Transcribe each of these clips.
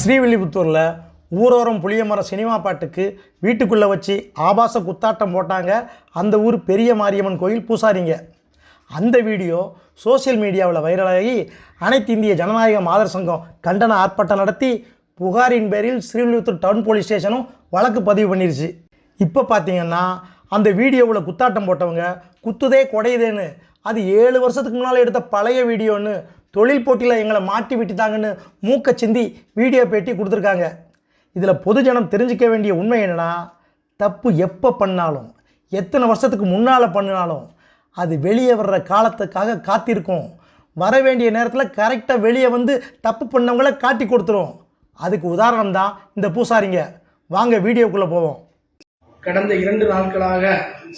ஸ்ரீவில்லிபுத்தூரில் ஊரோரம் புளியமரம் cinema பாட்டுக்கு வீட்டுக்குள்ளே வச்சு ஆபாச குத்தாட்டம் போட்டாங்க அந்த ஊர் பெரிய மாரியம்மன் கோயில் பூசாரிங்க. அந்த வீடியோ சோஷியல் மீடியாவில் வைரலாகி அனைத்து இந்திய ஜனநாயக மாதர் சங்கம் கண்டன ஆர்ப்பாட்டம் நடத்தி புகாரின் பேரில் ஸ்ரீவில்லிபுத்தூர் டவுன் போலீஸ் ஸ்டேஷனும் வழக்கு பதிவு பண்ணிருச்சு. இப்போ பார்த்தீங்கன்னா அந்த வீடியோவில் குத்தாட்டம் போட்டவங்க குத்துதே குடையுதேன்னு. அது ஏழு வருஷத்துக்கு முன்னால் எடுத்த பழைய வீடியோன்னு தொழில் போட்டியில் எங்களை மாட்டி விட்டுட்டாங்கன்னு மூக்க சிந்தி வீடியோ பேட்டி கொடுத்துருக்காங்க. இதில் பொதுஜனம் தெரிஞ்சிக்க வேண்டிய உண்மை என்னென்னா தப்பு எப்போ பண்ணாலும் எத்தனை வருஷத்துக்கு முன்னால் பண்ணினாலும் அது வெளியே வர்ற காலத்துக்காக காத்திருக்கும். வர வேண்டிய நேரத்தில் கரெக்டாக வெளியே வந்து தப்பு பண்ணவங்கள காட்டி கொடுத்துரும். அதுக்கு உதாரணம் தான் இந்த பூசாரிங்க. வாங்க வீடியோக்குள்ளே போவோம். கடந்த இரண்டு நாட்களாக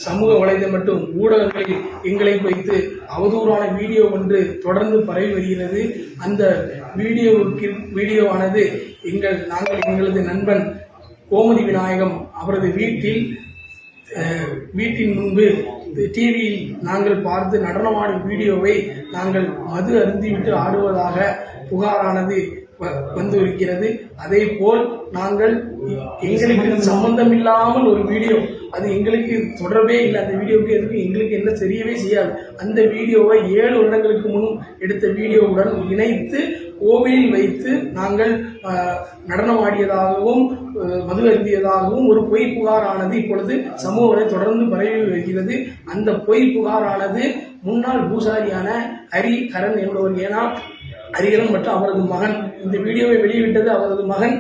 சமூக வலைதளம் மற்றும் ஊடகங்களில் எங்களை வைத்து அவதூறான வீடியோ ஒன்று தொடர்ந்து பரவி வருகிறது. அந்த வீடியோவுக்கு வீடியோவானது எங்கள் நாங்கள் எங்களது நண்பன் கோமதி விநாயகம் அவரது வீட்டில் வீட்டின் முன்பு டிவியில் நாங்கள் பார்த்து நடனமாடும் வீடியோவை நாங்கள் மது அருந்திவிட்டு ஆடுவதாக புகாரானது. வ- வந்து இருக்கிறது அதே போல் நாங்கள் எங்களுக்கு சம்பந்தம் இல்லாமல் ஒரு வீடியோ அது எங்களுக்கு தொடர்பே இல்லை. அந்த வீடியோவுக்கு எதுக்கு? எங்களுக்கு என்ன தெரியவே செய்யாது. அந்த வீடியோவை ஏழு வருடங்களுக்கு முன் எடுத்த வீடியோவுடன் இணைத்து கோவிலில் வைத்து நாங்கள் நடனமாடியதாகவும் மது அருந்தியதாகவும் ஒரு பொய் புகாரானது இப்பொழுது சமூக வலை தொடர்ந்து பரவி வருகிறது. அந்த பொய் புகாரானது முன்னாள் பூசாரியான ஹரி கரண் என்பவர். ஏன்னா ஹரிகரன் மற்றும் அவரது மகன். இந்த வீடியோவை வெளியிட்டது அவரது மகன்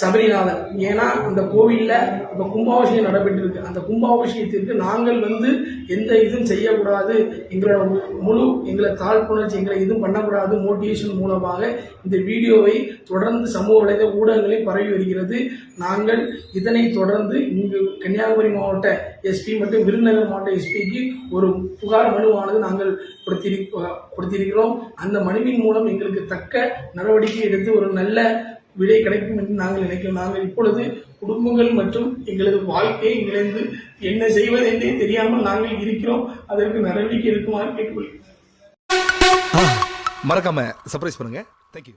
சபரிநாதன் ஏன்னா அந்த கோவில்ல இப்போ கும்பாபிஷேகம் நடைபெற்றிருக்கு. அந்த கும்பாபிஷேகத்திற்கு நாங்கள் வந்து எந்த இதுவும் செய்யக்கூடாது. எங்களோட முழு எங்களை தாழ்ப்புணர்ச்சி எங்களை இதுவும் பண்ணக்கூடாது. மோட்டிவேஷன் மூலமாக இந்த வீடியோவை தொடர்ந்து சமூக வலைத ஊடகங்களில் பரவி வருகிறது. நாங்கள் இதனை தொடர்ந்து இங்கு கன்னியாகுமரி மாவட்ட எஸ்பி மற்றும் விருதுநகர் மாவட்ட எஸ்பிக்கு ஒரு புகார் மனுவானது நாங்கள் கொடுத்திரு கொடுத்திருக்கிறோம். அந்த மனுவின் மூலம் எங்களுக்கு தக்க நடவடிக்கை எடுத்து ஒரு நல்ல விடை கிடைக்கும் என்று நாங்கள் நினைக்கிறோம். நாங்கள் இப்பொழுது குடும்பங்கள் மற்றும் எங்களது வாழ்க்கையை இணைந்து என்ன செய்வது என்றே தெரியாமல் நாங்கள் இருக்கிறோம். அதற்கு நடவடிக்கை எடுக்குமாறு கேட்டுக்கொள்கிறோம் மறக்காம சர்ப்ரைஸ் பண்ணுங்க. தேங்க்யூ